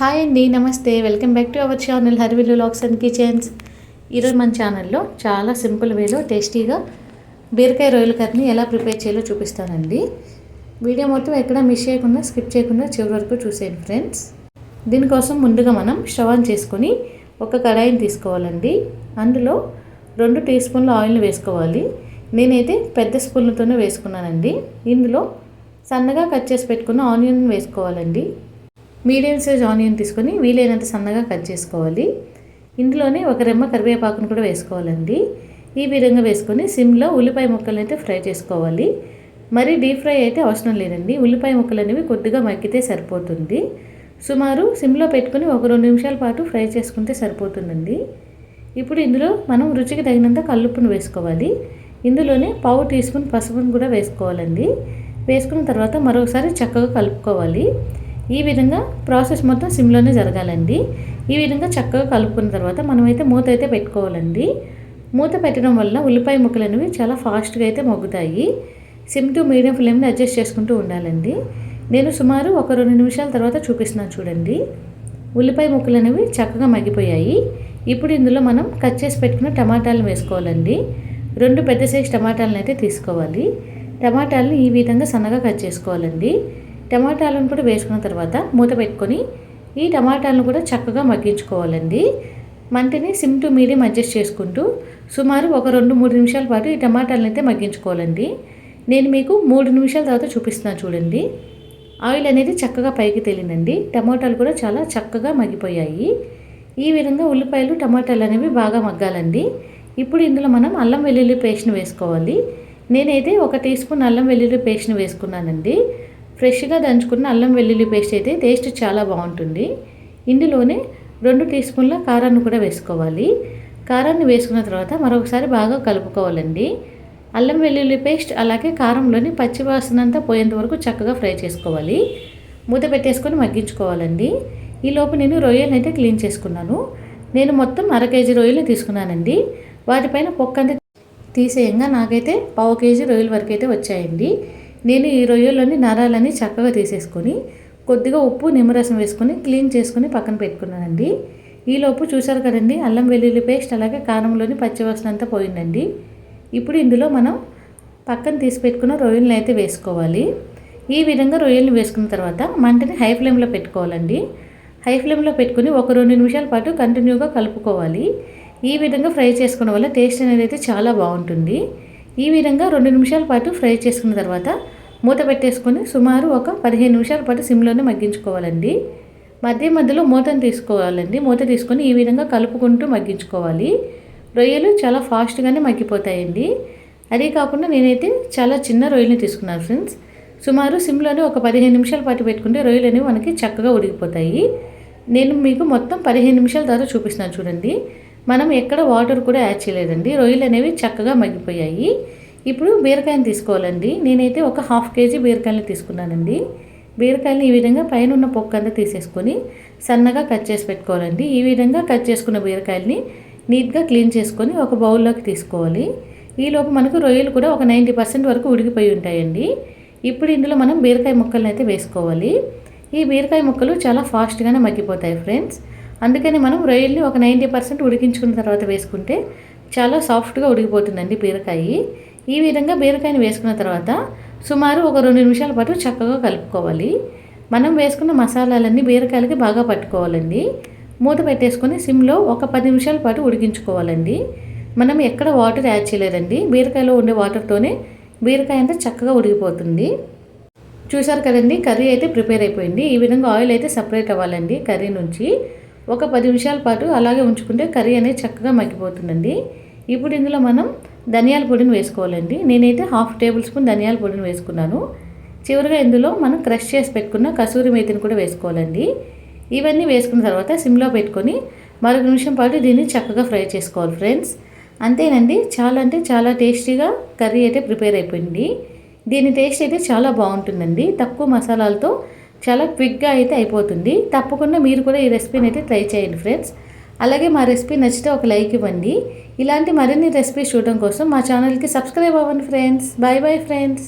Hi అండి నమస్తే. Welcome back to our channel Harivillu lakhs and kitchens ఈరోజు మన ఛానల్లో చాలా సింపుల్ వేలో టేస్టీగా బీరకాయ రొయ్యల కర్రీని ఎలా ప్రిపేర్ చేయాలో చూపిస్తానండి. వీడియో మొత్తం ఎక్కడ మిస్ చేయకుండా స్కిప్ చేయకుండా చివరి వరకు చూసేయండి ఫ్రెండ్స్ దీనికోసం ముందుగా మనం స్టవ్ ఆన్ చేసుకొని ఒక కడాయిని తీసుకోవాలండి. అందులో రెండు టీ స్పూన్ల ఆయిల్ని వేసుకోవాలి. నేనైతే పెద్ద స్పూన్లతోనే వేసుకున్నానండి. ఇందులో సన్నగా కట్ చేసి పెట్టుకున్న ఆనియన్ వేసుకోవాలండి. మీడియం సైజ్ ఆనియన్ తీసుకొని వీలైనంత సన్నగా కట్ చేసుకోవాలి. ఇందులోనే ఒక రెమ్మ కరివేపాకును కూడా వేసుకోవాలండి. ఈ విధంగా వేసుకొని సిమ్లో ఉల్లిపాయ ముక్కలను అయితే ఫ్రై చేసుకోవాలి. మరి డీప్ ఫ్రై అయితే అవసరం లేదండి. ఉల్లిపాయ ముక్కలు అనేవి కొద్దిగా మగ్గితే సరిపోతుంది. సుమారు సిమ్లో పెట్టుకొని ఒక రెండు నిమిషాల పాటు ఫ్రై చేసుకుంటే సరిపోతుందండి. ఇప్పుడు ఇందులో మనం రుచికి తగినంత కల్లుప్పును వేసుకోవాలి. ఇందులోనే పావు టీ స్పూన్ పసుపును కూడా వేసుకోవాలండి. వేసుకున్న తర్వాత మరొకసారి చక్కగా కలుపుకోవాలి. ఈ విధంగా ప్రాసెస్ మొత్తం సిమ్లోనే జరగాలండి. ఈ విధంగా చక్కగా కలుపుకున్న తర్వాత మనమైతే మూత అయితే పెట్టుకోవాలండి. మూత పెట్టడం వల్ల ఉల్లిపాయ ముక్కలు అనేవి చాలా ఫాస్ట్గా అయితే మొగ్గుతాయి. సిమ్ టు మీడియం ఫ్లేమ్ని అడ్జస్ట్ చేసుకుంటూ ఉండాలండి. నేను సుమారు ఒక రెండు నిమిషాల తర్వాత చూపిస్తున్నాను చూడండి. ఉల్లిపాయ ముక్కలు అనేవి చక్కగా మగ్గిపోయాయి. ఇప్పుడు ఇందులో మనం కట్ చేసి పెట్టుకున్న టమాటాలను వేసుకోవాలండి. రెండు పెద్ద సైజ్ టమాటాలను అయితే తీసుకోవాలి. టమాటాలను ఈ విధంగా సన్నగా కట్ చేసుకోవాలండి. టమాటాలను కూడా వేసుకున్న తర్వాత మూత పెట్టుకొని ఈ టమాటాలను కూడా చక్కగా మగ్గించుకోవాలండి. మంటని సిమ్ టు మీడియం అడ్జస్ట్ చేసుకుంటూ సుమారు ఒక రెండు మూడు నిమిషాల పాటు ఈ టమాటాలను అయితే మగ్గించుకోవాలండి. నేను మీకు మూడు నిమిషాల తర్వాత చూపిస్తున్నాను చూడండి. ఆయిల్ అనేది చక్కగా పైకి తేలిందండి. టమాటాలు కూడా చాలా చక్కగా మగ్గిపోయాయి. ఈ విధంగా ఉల్లిపాయలు టమాటాలు అనేవి బాగా మగ్గాలండి. ఇప్పుడు ఇందులో మనం అల్లం వెల్లుల్లి పేస్ట్ని వేసుకోవాలి. నేనైతే ఒక టీ స్పూన్ అల్లం వెల్లుల్లి పేస్ట్ని వేసుకున్నానండి. ఫ్రెష్గా దంచుకున్న అల్లం వెల్లుల్లి పేస్ట్ అయితే టేస్ట్ చాలా బాగుంటుంది. ఇందులోనే రెండు టీ స్పూన్ల కారాన్ని కూడా వేసుకోవాలి. కారాన్ని వేసుకున్న తర్వాత మరొకసారి బాగా కలుపుకోవాలండి. అల్లం వెల్లుల్లి పేస్ట్ అలాగే కారంలోని పచ్చివాసన అంతా పోయేంత వరకు చక్కగా ఫ్రై చేసుకోవాలి. మూత పెట్టేసుకొని మగ్గించుకోవాలండి. ఈలోపు నేను రొయ్యలు అయితే క్లీన్ చేసుకున్నాను. నేను మొత్తం అర కేజీ రొయ్యలు తీసుకున్నానండి. వాటిపైన పొక్కంతా తీసేయంగా నాకైతే పావు కేజీ రొయ్యల వరకు అయితే వచ్చాయండి. నేను ఈ రొయ్యల్లోని నరాలని చక్కగా తీసేసుకొని కొద్దిగా ఉప్పు నిమ్మరసం వేసుకొని క్లీన్ చేసుకొని పక్కన పెట్టుకున్నానండి. ఈలోపు చూసారు కదండి అల్లం వెల్లుల్లి పేస్ట్ అలాగే కారంలోని పచ్చివాసన అంతా పోయిందండి. ఇప్పుడు ఇందులో మనం పక్కన తీసి పెట్టుకున్న రొయ్యలను అయితే వేసుకోవాలి. ఈ విధంగా రొయ్యలను వేసుకున్న తర్వాత మంటని హై ఫ్లేమ్లో పెట్టుకోవాలండి. హై ఫ్లేమ్లో పెట్టుకుని ఒక రెండు నిమిషాల పాటు కంటిన్యూగా కలుపుకోవాలి. ఈ విధంగా ఫ్రై చేసుకోవడం వల్ల టేస్ట్ అనేది అయితే చాలా బాగుంటుంది. ఈ విధంగా రెండు నిమిషాల పాటు ఫ్రై చేసుకున్న తర్వాత మూత పెట్టేసుకొని సుమారు ఒక పదిహేను నిమిషాల పాటు సిమ్లోనే మగ్గించుకోవాలండి. మధ్య మధ్యలో మూతను తీసుకోవాలండి. మూత తీసుకొని ఈ విధంగా కలుపుకుంటూ మగ్గించుకోవాలి. రొయ్యలు చాలా ఫాస్ట్గానే మగ్గిపోతాయండి. అదే కాకుండా నేనైతే చాలా చిన్న రొయ్యలు తీసుకున్నాను ఫ్రెండ్స్. సుమారు సిమ్లోనే ఒక పదిహేను నిమిషాల పాటు పెట్టుకుంటే రొయ్యలు అనేవి మనకి చక్కగా ఉడికిపోతాయి. నేను మీకు మొత్తం పదిహేను నిమిషాల తర్వాత చూపిస్తున్నాను చూడండి. మనం ఎక్కడ వాటర్ కూడా యాడ్ చేయలేదండి. రొయ్యలు అనేవి చక్కగా మగ్గిపోయాయి. ఇప్పుడు బీరకాయని తీసుకోవాలండి. నేనైతే ఒక హాఫ్ కేజీ బీరకాయలు తీసుకున్నానండి. బీరకాయలని ఈ విధంగా పైన ఉన్న పొక్క అంతా తీసేసుకొని సన్నగా కట్ చేసి పెట్టుకోవాలండి. ఈ విధంగా కట్ చేసుకున్న బీరకాయలని నీట్గా క్లీన్ చేసుకొని ఒక బౌల్లోకి తీసుకోవాలి. ఈలోపు మనకు రొయ్యలు కూడా ఒక నైంటీ పర్సెంట్ వరకు ఉడికిపోయి ఉంటాయండి. ఇప్పుడు ఇందులో మనం బీరకాయ ముక్కలను అయితే వేసుకోవాలి. ఈ బీరకాయ ముక్కలు చాలా ఫాస్ట్గానే మగ్గిపోతాయి ఫ్రెండ్స్ అందుకని మనం రొయ్యల్ని ఒక నైంటీ పర్సెంట్ ఉడికించుకున్న తర్వాత వేసుకుంటే చాలా సాఫ్ట్గా ఉడికిపోతుందండి బీరకాయ. ఈ విధంగా బీరకాయని వేసుకున్న తర్వాత సుమారు ఒక రెండు నిమిషాల పాటు చక్కగా కలుపుకోవాలి. మనం వేసుకున్న మసాలాలన్నీ బీరకాయలకి బాగా పట్టుకోవాలండి. మూత పెట్టేసుకొని సిమ్లో ఒక పది నిమిషాల పాటు ఉడికించుకోవాలండి. మనం ఎక్కడ వాటర్ యాడ్ చేయలేదండి. బీరకాయలో ఉండే వాటర్తోనే బీరకాయ అంతా చక్కగా ఉడికిపోతుంది. చూసారు కదండి కర్రీ అయితే ప్రిపేర్ అయిపోయింది. ఈ విధంగా ఆయిల్ అయితే సపరేట్ అవ్వాలండి కర్రీ నుంచి. ఒక పది నిమిషాల పాటు అలాగే ఉంచుకుంటే కర్రీ అనేది చక్కగా మగ్గిపోతుందండి. ఇప్పుడు ఇందులో మనం ధనియాల పొడిని వేసుకోవాలండి. నేనైతే హాఫ్ టేబుల్ స్పూన్ ధనియాల పొడిని వేసుకున్నాను. చివరిగా ఇందులో మనం క్రష్ చేసి పెట్టుకున్న కసూరి మేతిని కూడా వేసుకోవాలండి. ఇవన్నీ వేసుకున్న తర్వాత సిమ్లో పెట్టుకొని మరొక నిమిషం పాటు దీన్ని చక్కగా ఫ్రై చేసుకోవాలి ఫ్రెండ్స్. అంతేనండి చాలా అంటే చాలా టేస్టీగా కర్రీ అయితే ప్రిపేర్ అయిపోయింది. దీని టేస్ట్ అయితే చాలా బాగుంటుందండి. తక్కువ మసాలాలతో చాలా క్విక్గా అయితే అయిపోతుంది. తప్పకుండా మీరు కూడా ఈ రెసిపీని అయితే ట్రై చేయండి ఫ్రెండ్స్. అలాగే మా రెసిపీ నచ్చితే ఒక లైక్ ఇవ్వండి. ఇలాంటి మరిన్ని రెసిపీస్ చూడడం కోసం మా ఛానల్కి సబ్స్క్రైబ్ అవ్వండి ఫ్రెండ్స్. Bye bye friends.